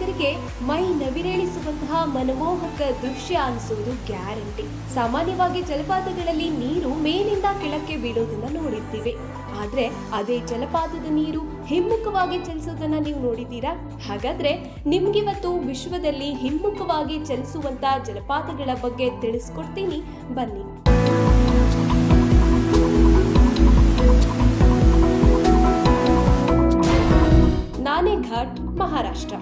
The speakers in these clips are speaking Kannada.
ಪ್ರವಾಸಿಗರಿಗೆ ಮೈ ನವಿರೇಳಿಸುವಂತಹ ಮನಮೋಹಕ ದೃಶ್ಯ ಅನಿಸುವುದು ಗ್ಯಾರಂಟಿ. ಸಾಮಾನ್ಯವಾಗಿ ಜಲಪಾತಗಳಲ್ಲಿ ನೀರು ಮೇಲಿಂದ ಕೆಳಕ್ಕೆ ಬೀಳೋದನ್ನ ನೋಡಿರ್ತೀವಿ. ಆದ್ರೆ ಅದೇ ಜಲಪಾತದ ನೀರು ಹಿಮ್ಮುಖವಾಗಿ ಚಲಿಸೋದನ್ನ ನೀವು ನೋಡಿದ್ದೀರಾ? ಹಾಗಾದ್ರೆ ನಿಮ್ಗಿವತ್ತು ವಿಶ್ವದಲ್ಲಿ ಹಿಮ್ಮುಖವಾಗಿ ಚಲಿಸುವಂತ ಜಲಪಾತಗಳ ಬಗ್ಗೆ ತಿಳಿಸ್ಕೊಡ್ತೀನಿ. ಬನ್ನಿ. ನಾನೆಘಾಟ್ ಮಹಾರಾಷ್ಟ್ರ.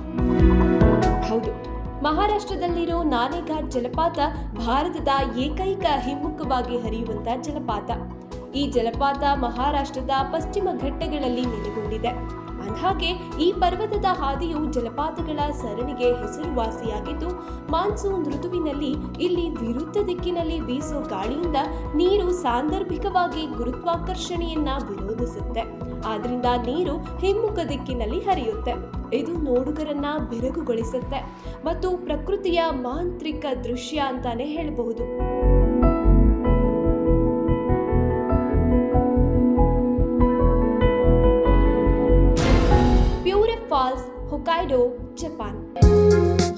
ಹೌದು. ಮಹಾರಾಷ್ಟ್ರದಲ್ಲಿರೋ ನಾನೇಘಾಟ್ ಜಲಪಾತ ಭಾರತದ ಏಕೈಕ ಹಿಮ್ಮುಖವಾಗಿ ಹರಿಯುವಂತ ಜಲಪಾತ. ಈ ಜಲಪಾತ ಮಹಾರಾಷ್ಟ್ರದ ಪಶ್ಚಿಮ ಘಟ್ಟಗಳಲ್ಲಿ ನೆಲೆಗೊಂಡಿದೆ. ಅಂದಹಾಗೆ, ಈ ಪರ್ವತದ ಹಾದಿಯು ಜಲಪಾತಗಳ ಸರಣಿಗೆ ಹೆಸರುವಾಸಿಯಾಗಿದ್ದು, ಮಾನ್ಸೂನ್ ಋತುವಿನಲ್ಲಿ ಇಲ್ಲಿ ವಿರುದ್ಧ ದಿಕ್ಕಿನಲ್ಲಿ ಬೀಸೋ ಗಾಳಿಯಿಂದ ನೀರು ಸಾಂದರ್ಭಿಕವಾಗಿ ಗುರುತ್ವಾಕರ್ಷಣೆಯನ್ನ ವಿರೋಧಿಸುತ್ತೆ. ಆದ್ರಿಂದ ನೀರು ಹಿಮ್ಮುಖ ದಿಕ್ಕಿನಲ್ಲಿ ಹರಿಯುತ್ತೆ. ಇದು ನೋಡುಗರನ್ನ ಬೆರಗುಗೊಳಿಸುತ್ತೆ ಮತ್ತು ಪ್ರಕೃತಿಯ ಮಾಂತ್ರಿಕ ದೃಶ್ಯ ಅಂತಾನೆ ಹೇಳಬಹುದು. ಪ್ಯೂರೆ ಫಾಲ್ಸ್ ಹೊಕಾಯ್ಡೋ ಜಪಾನ್.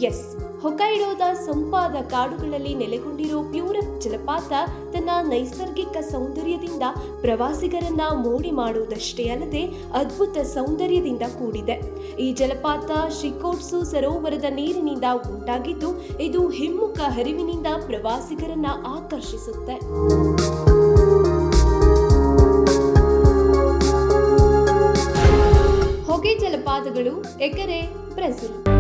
ಎಸ್. ಹೊಕೈಡೋದ ಸಂಪಾದ ಕಾಡುಗಳಲ್ಲಿ ನೆಲೆಗೊಂಡಿರೋ ಪ್ಯೂರಫ್ ಜಲಪಾತ ತನ್ನ ನೈಸರ್ಗಿಕ ಸೌಂದರ್ಯದಿಂದ ಪ್ರವಾಸಿಗರನ್ನ ಮೋಡಿ ಮಾಡುವುದಷ್ಟೇ ಅಲ್ಲದೆ ಅದ್ಭುತ ಸೌಂದರ್ಯದಿಂದ ಕೂಡಿದೆ. ಈ ಜಲಪಾತ ಶಿಕೋಟ್ಸು ಸರೋವರದ ನೀರಿನಿಂದ ಉಂಟಾಗಿದ್ದು, ಇದು ಹಿಮ್ಮುಖ ಹರಿವಿನಿಂದ ಪ್ರವಾಸಿಗರನ್ನ ಆಕರ್ಷಿಸುತ್ತೆ. ಹೊಗೆ ಜಲಪಾತಗಳು, ಎಕರೆ, ಬ್ರೆಜಿಲ್.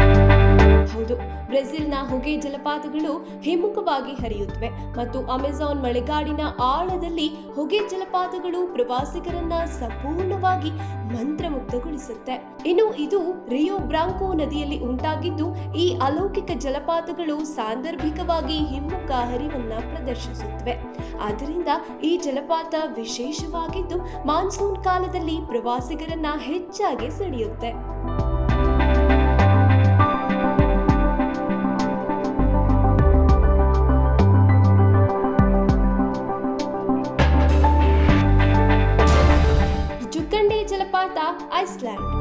ಹೌದು ಬ್ರೆಜಿಲ್ನ ಹೊಗೆ ಜಲಪಾತಗಳು ಹಿಮ್ಮುಖವಾಗಿ ಹರಿಯುತ್ತವೆ ಮತ್ತು ಅಮೆಜಾನ್ ಮಳೆಗಾಡಿನ ಆಳದಲ್ಲಿ ಹೊಗೆ ಜಲಪಾತಗಳು ಪ್ರವಾಸಿಗರನ್ನ ಸಂಪೂರ್ಣವಾಗಿ ಮಂತ್ರಮುಗ್ಧಗೊಳಿಸುತ್ತೆ. ಇನ್ನು ಇದು ರಿಯೋ ಬ್ರಾಂಕೋ ನದಿಯಲ್ಲಿ ಉಂಟಾಗಿದ್ದು, ಈ ಅಲೌಕಿಕ ಜಲಪಾತಗಳು ಸಾಂದರ್ಭಿಕವಾಗಿ ಹಿಮ್ಮುಖ ಹರಿವನ್ನ ಪ್ರದರ್ಶಿಸುತ್ತವೆ. ಆದ್ದರಿಂದ ಈ ಜಲಪಾತ ವಿಶೇಷವಾಗಿದ್ದು, ಮಾನ್ಸೂನ್ ಕಾಲದಲ್ಲಿ ಪ್ರವಾಸಿಗರನ್ನ ಹೆಚ್ಚಾಗಿ ಸೆಳೆಯುತ್ತೆ. ಜಲಪಾತ ಐಸ್ಲ್ಯಾಂಡ್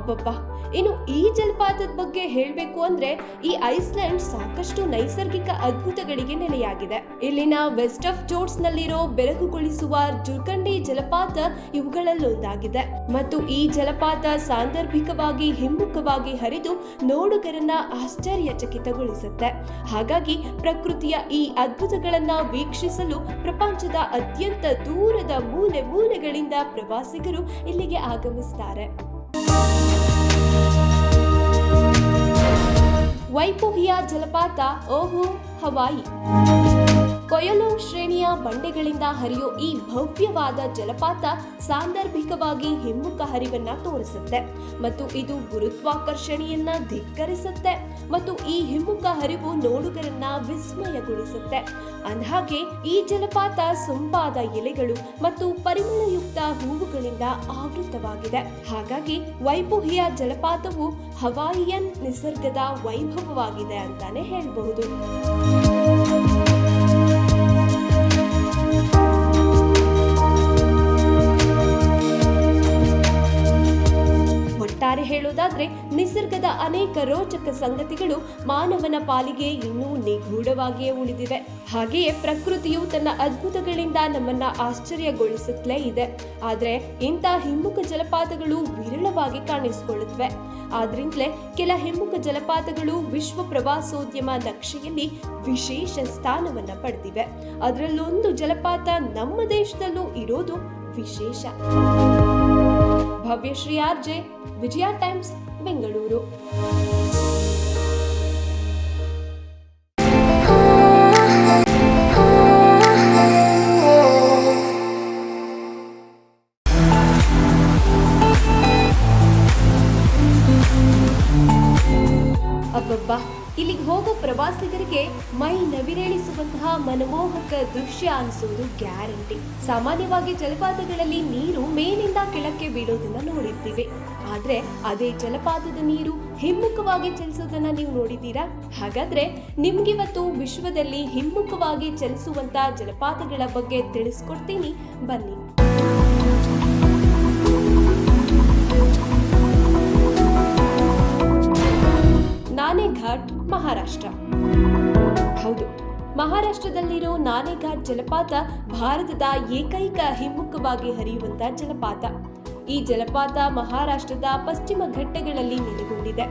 ಅಬ್ಬಬ್ಬ. ಇನ್ನು ಈ ಜಲಪಾತದ ಬಗ್ಗೆ ಹೇಳಬೇಕು ಅಂದ್ರೆ ಈ ಐಸ್ಲ್ಯಾಂಡ್ ಸಾಕಷ್ಟು ನೈಸರ್ಗಿಕ ಅದ್ಭುತಗಳಿಗೆ ನೆಲೆಯಾಗಿದೆ. ಇಲ್ಲಿನ ವೆಸ್ಟ್ ಆಫ್ ಜೋಟ್ಸ್ ನಲ್ಲಿರೋ ಬೆರಗುಗೊಳಿಸುವ ಜುರ್ಕಂಡಿ ಜಲಪಾತ ಇವುಗಳಲ್ಲೊಂದಾಗಿದೆ. ಮತ್ತು ಈ ಜಲಪಾತ ಸಾಂದರ್ಭಿಕವಾಗಿ, ಹಿಮ್ಮುಖವಾಗಿ ಹರಿದು ನೋಡುಗರನ್ನ ಆಶ್ಚರ್ಯಚಕಿತಗೊಳಿಸುತ್ತೆ. ಹಾಗಾಗಿ ಪ್ರಕೃತಿಯ ಈ ಅದ್ಭುತಗಳನ್ನ ವೀಕ್ಷಿಸಲು ಪ್ರಪಂಚದ ಅತ್ಯಂತ ದೂರದ ಮೂಲೆ ಮೂಲೆಗಳಿಂದ ಪ್ರವಾಸಿಗರು ಇಲ್ಲಿಗೆ ಆಗಮಿಸ್ತಾರೆ. ಜಲಪಾತ ಓಹೋ ಹವಾಯಿ. ಕೊಯಲೋ ಶ್ರೇಣಿಯ ಬಂಡೆಗಳಿಂದ ಹರಿಯೋ ಈ ಭವ್ಯವಾದ ಜಲಪಾತ ಸಾಂದರ್ಭಿಕವಾಗಿ ಹಿಮ್ಮುಖ ಹರಿವನ್ನ ತೋರಿಸುತ್ತೆ. ಮತ್ತು ಇದು ಗುರುತ್ವಾಕರ್ಷಣೆಯನ್ನ ಧಿಕ್ಕರಿಸುತ್ತೆ. ಮತ್ತು ಈ ಹಿಮ್ಮುಖ ಹರಿವು ನೋಡುಗರನ್ನ ವಿಸ್ಮಯಗೊಳಿಸುತ್ತೆ. ಅಂದಹಾಗೆ, ಈ ಜಲಪಾತ ಸೊಂಪಾದ ಎಲೆಗಳು ಮತ್ತು ಪರಿಮಳಯುಕ್ತ ಹೂವುಗಳಿಂದ ಆವೃತವಾಗಿದೆ. ಹಾಗಾಗಿ ವೈಭುಹಿಯ ಜಲಪಾತವು ಹವಾಯಿಯನ್ ನಿಸರ್ಗದ ವೈಭವವಾಗಿದೆ ಅಂತಾನೆ ಹೇಳಬಹುದು. ಅನೇಕ ರೋಚಕ ಸಂಗತಿಗಳು ಮಾನವನ ಪಾಲಿಗೆ ಇನ್ನೂ ನಿಗೂಢವಾಗಿಯೇ ಉಳಿದಿವೆ. ಹಾಗೆಯೇ ಪ್ರಕೃತಿಯು ತನ್ನ ಅದ್ಭುತಗಳಿಂದ ನಮ್ಮನ್ನ ಆಶ್ಚರ್ಯಗೊಳಿಸುತ್ತಲೇ ಇದೆ. ಆದ್ರೆ ಇಂಥ ಹಿಮ್ಮುಖ ಜಲಪಾತಗಳು ವಿರಳವಾಗಿ ಕಾಣಿಸಿಕೊಳ್ಳುತ್ತವೆ. ಆದ್ರಿಂದಲೇ ಕೆಲ ಹಿಮ್ಮುಖ ಜಲಪಾತಗಳು ವಿಶ್ವ ಪ್ರವಾಸೋದ್ಯಮ ನಕ್ಷೆಯಲ್ಲಿ ವಿಶೇಷ ಸ್ಥಾನವನ್ನ ಪಡೆದಿವೆ. ಅದರಲ್ಲೊಂದು ಜಲಪಾತ ನಮ್ಮ ದೇಶದಲ್ಲೂ ಇರೋದು ವಿಶೇಷ. Bhavyashree RJ Vijaya Times Bengaluru. ಅಬ್ಬಬ್ಬಾ. ಇಲ್ಲಿಗೆ ಹೋಗೋ ಪ್ರವಾಸಿಗರಿಗೆ ಮೈ ನವಿರೇಳಿಸುವಂತಹ ಮನಮೋಹಕ ದೃಶ್ಯ ಅನಿಸೋದು ಗ್ಯಾರಂಟಿ. ಸಾಮಾನ್ಯವಾಗಿ ಜಲಪಾತಗಳಲ್ಲಿ ನೀರು ಮೇಲಿಂದ ಕೆಳಕ್ಕೆ ಬೀಳೋದನ್ನ ನೋಡಿರ್ತೀವಿ. ಆದ್ರೆ ಅದೇ ಜಲಪಾತದ ನೀರು ಹಿಮ್ಮುಖವಾಗಿ ಚಲಿಸೋದನ್ನ ನೀವು ನೋಡಿದ್ದೀರಾ? ಹಾಗಾದ್ರೆ ನಿಮ್ಗಿವತ್ತು ವಿಶ್ವದಲ್ಲಿ ಹಿಮ್ಮುಖವಾಗಿ ಚಲಿಸುವಂತ ಜಲಪಾತಗಳ ಬಗ್ಗೆ ತಿಳಿಸ್ಕೊಡ್ತೀನಿ. ಬನ್ನಿ. ನಾನೆಘಾಟ್, ಮಹಾರಾಷ್ಟ್ರ. ಹೌದು, ಮಹಾರಾಷ್ಟ್ರದಲ್ಲಿರೋ ನಾನೆಘಾಟ್ ಜಲಪಾತ ಭಾರತದ ಏಕೈಕ ಹಿಮ್ಮುಖವಾಗಿ ಹರಿಯುವಂಥ ಜಲಪಾತ. ಈ ಜಲಪಾತ ಮಹಾರಾಷ್ಟ್ರದ ಪಶ್ಚಿಮ ಘಟ್ಟಗಳಲ್ಲಿ ನೆಲೆಗೊಂಡಿದೆ.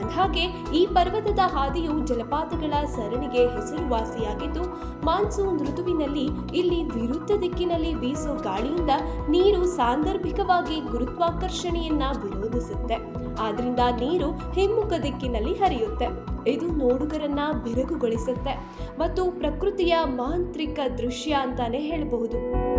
ಅಂದಹಾಗೆ, ಈ ಪರ್ವತದ ಹಾದಿಯು ಜಲಪಾತಗಳ ಸರಣಿಗೆ ಹೆಸರುವಾಸಿಯಾಗಿದ್ದು, ಮಾನ್ಸೂನ್ ಋತುವಿನಲ್ಲಿ ಇಲ್ಲಿ ವಿರುದ್ಧ ದಿಕ್ಕಿನಲ್ಲಿ ಬೀಸೋ ಗಾಳಿಯಿಂದ ನೀರು ಸಾಂದರ್ಭಿಕವಾಗಿ ಗುರುತ್ವಾಕರ್ಷಣೆಯನ್ನ ವಿರೋಧಿಸುತ್ತೆ. ಆದ್ರಿಂದ ನೀರು ಹಿಮ್ಮುಖ ದಿಕ್ಕಿನಲ್ಲಿ ಹರಿಯುತ್ತೆ. ಇದು ನೋಡುಗರನ್ನ ಬೆರಗುಗೊಳಿಸುತ್ತೆ ಮತ್ತು ಪ್ರಕೃತಿಯ ಮಾಂತ್ರಿಕ ದೃಶ್ಯ ಅಂತಾನೆ ಹೇಳಬಹುದು.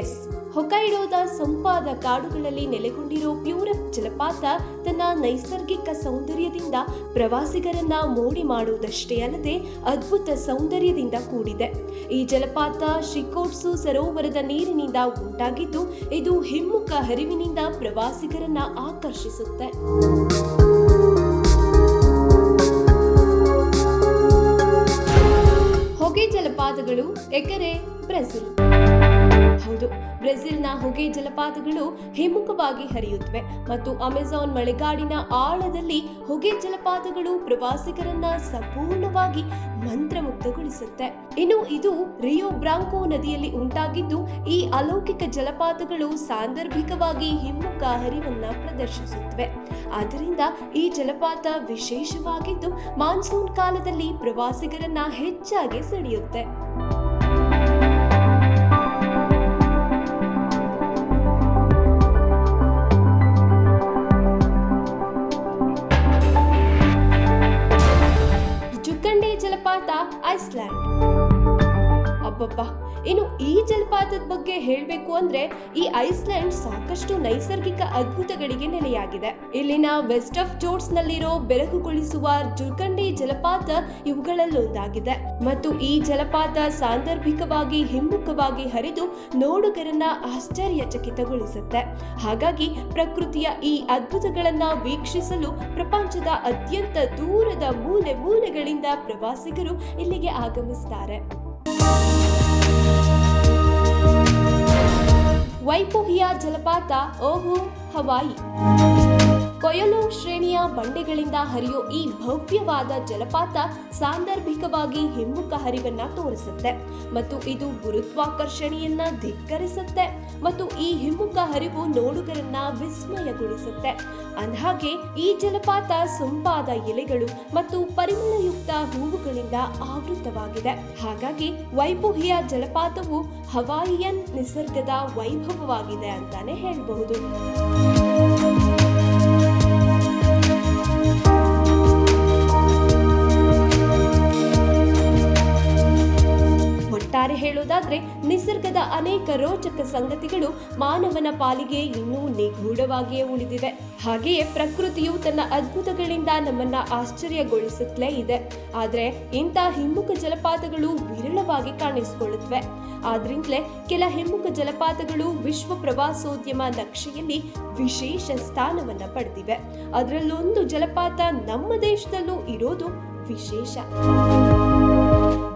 ಎಸ್. ಹೊಕೈಡೋದ ಸಂಪಾದ ಕಾಡುಗಳಲ್ಲಿ ನೆಲೆಗೊಂಡಿರೋ ಪ್ಯೂರಫ್ ಜಲಪಾತ ತನ್ನ ನೈಸರ್ಗಿಕ ಸೌಂದರ್ಯದಿಂದ ಪ್ರವಾಸಿಗರನ್ನ ಮೋಡಿ ಮಾಡುವುದಷ್ಟೇ ಅಲ್ಲದೆ ಅದ್ಭುತ ಸೌಂದರ್ಯದಿಂದ ಕೂಡಿದೆ. ಈ ಜಲಪಾತ ಶಿಕೋಟ್ಸು ಸರೋವರದ ನೀರಿನಿಂದ ಉಂಟಾಗಿದ್ದು, ಇದು ಹಿಮ್ಮುಖ ಹರಿವಿನಿಂದ ಪ್ರವಾಸಿಗರನ್ನ ಆಕರ್ಷಿಸುತ್ತೆ. ಹೊಗೆ ಜಲಪಾತಗಳು, ಎಕರೆ, ಬ್ರೆಜಿಲ್. ಹೌದು ಬ್ರೆಜಿಲ್ನ ಹೊಗೆ ಜಲಪಾತಗಳು ಹಿಮ್ಮುಖವಾಗಿ ಹರಿಯುತ್ತವೆ ಮತ್ತು ಅಮೆಜಾನ್ ಮಳೆಗಾಡಿನ ಆಳದಲ್ಲಿ ಹೊಗೆ ಜಲಪಾತಗಳು ಪ್ರವಾಸಿಗರನ್ನ ಸಂಪೂರ್ಣವಾಗಿ ಮಂತ್ರಮುಗ್ಧಗೊಳಿಸುತ್ತೆ. ಇನ್ನು ಇದು ರಿಯೋ ಬ್ರಾಂಕೋ ನದಿಯಲ್ಲಿ ಉಂಟಾಗಿದ್ದು, ಈ ಅಲೌಕಿಕ ಜಲಪಾತಗಳು ಸಾಂದರ್ಭಿಕವಾಗಿ ಹಿಮ್ಮುಖ ಹರಿವನ್ನ ಪ್ರದರ್ಶಿಸುತ್ತವೆ. ಆದ್ದರಿಂದ ಈ ಜಲಪಾತ ವಿಶೇಷವಾಗಿದ್ದು, ಮಾನ್ಸೂನ್ ಕಾಲದಲ್ಲಿ ಪ್ರವಾಸಿಗರನ್ನ ಹೆಚ್ಚಾಗಿ ಸೆಳೆಯುತ್ತೆ. ಅಬ್ಬಬ್ಬಾ. ಇನ್ನು ಈ ಜಲಪಾತದ ಬಗ್ಗೆ ಹೇಳಬೇಕು ಅಂದ್ರೆ ಈ ಐಸ್ಲ್ಯಾಂಡ್ ಸಾಕಷ್ಟು ನೈಸರ್ಗಿಕ ಅದ್ಭುತಗಳಿಗೆ ನೆಲೆಯಾಗಿದೆ. ಇಲ್ಲಿನ ವೆಸ್ಟ್ ಆಫ್ ಜೋಟ್ಸ್ ನಲ್ಲಿರೋ ಬೆರಗುಗೊಳಿಸುವ ಜುರ್ಕಂಡಿ ಜಲಪಾತ ಇವುಗಳಲ್ಲೊಂದಾಗಿದೆ. ಮತ್ತು ಈ ಜಲಪಾತ ಸಾಂದರ್ಭಿಕವಾಗಿ, ಹಿಮ್ಮುಖವಾಗಿ ಹರಿದು ನೋಡುಗರನ್ನ ಆಶ್ಚರ್ಯಚಕಿತಗೊಳಿಸುತ್ತೆ. ಹಾಗಾಗಿ ಪ್ರಕೃತಿಯ ಈ ಅದ್ಭುತಗಳನ್ನ ವೀಕ್ಷಿಸಲು ಪ್ರಪಂಚದ ಅತ್ಯಂತ ದೂರದ ಮೂಲೆ ಮೂಲೆಗಳಿಂದ ಪ್ರವಾಸಿಗರು ಇಲ್ಲಿಗೆ ಆಗಮಿಸ್ತಾರೆ. ವೈಪೋಹಿಯಾ ಜಲಪಾತ ಓಹೋ ಹವಾಯಿ ಕೊಯಲೋ ಶ್ರೇಣಿಯ ಬಂಡೆಗಳಿಂದ ಹರಿಯೋ ಈ ಭವ್ಯವಾದ ಜಲಪಾತ ಸಾಂದರ್ಭಿಕವಾಗಿ ಹಿಮ್ಮುಖ ಹರಿವನ್ನ ತೋರಿಸುತ್ತೆ. ಮತ್ತು ಇದು ಗುರುತ್ವಾಕರ್ಷಣೆಯನ್ನ ಧಿಕ್ಕರಿಸುತ್ತೆ. ಮತ್ತು ಈ ಹಿಮ್ಮುಖ ಹರಿವು ನೋಡುಗರನ್ನ ವಿಸ್ಮಯಗೊಳಿಸುತ್ತೆ. ಅಂದಹಾಗೆ, ಈ ಜಲಪಾತ ಸೊಂಪಾದ ಎಲೆಗಳು ಮತ್ತು ಪರಿಮಳಯುಕ್ತ ಹೂವುಗಳಿಂದ ಆವೃತವಾಗಿದೆ. ಹಾಗಾಗಿ, ವೈಭುಹಿಯ ಜಲಪಾತವು ಹವಾಯಿಯನ್ ನಿಸರ್ಗದ ವೈಭವವಾಗಿದೆ ಅಂತಾನೆ ಹೇಳಬಹುದು. ಒಟ್ಟಾರೆ ಹೇಳೋದಾದ್ರೆ, ನಿಸರ್ಗದ ಅನೇಕ ರೋಚಕ ಸಂಗತಿಗಳು ಮಾನವನ ಪಾಲಿಗೆ ಇನ್ನೂ ನಿಗೂಢವಾಗಿಯೇ ಉಳಿದಿವೆ. ಹಾಗೆಯೇ ಪ್ರಕೃತಿಯು ತನ್ನ ಅದ್ಭುತಗಳಿಂದ ನಮ್ಮನ್ನ ಆಶ್ಚರ್ಯಗೊಳಿಸುತ್ತಲೇ ಇದೆ. ಆದ್ರೆ, ಇಂಥ ಹಿಮ್ಮುಖ ಜಲಪಾತಗಳು ವಿರಳವಾಗಿ ಕಾಣಿಸಿಕೊಳ್ಳುತ್ತವೆ. ಆದ್ರಿಂದಲೇ ಕೆಲ ಹಿಮ್ಮುಖ ಜಲಪಾತಗಳು ವಿಶ್ವ ಪ್ರವಾಸೋದ್ಯಮ ನಕ್ಷೆಯಲ್ಲಿ ವಿಶೇಷ ಸ್ಥಾನವನ್ನ ಪಡೆದಿವೆ. ಅದರಲ್ಲೊಂದು ಜಲಪಾತ ನಮ್ಮ ದೇಶದಲ್ಲೂ ಇರೋದು ವಿಶೇಷ.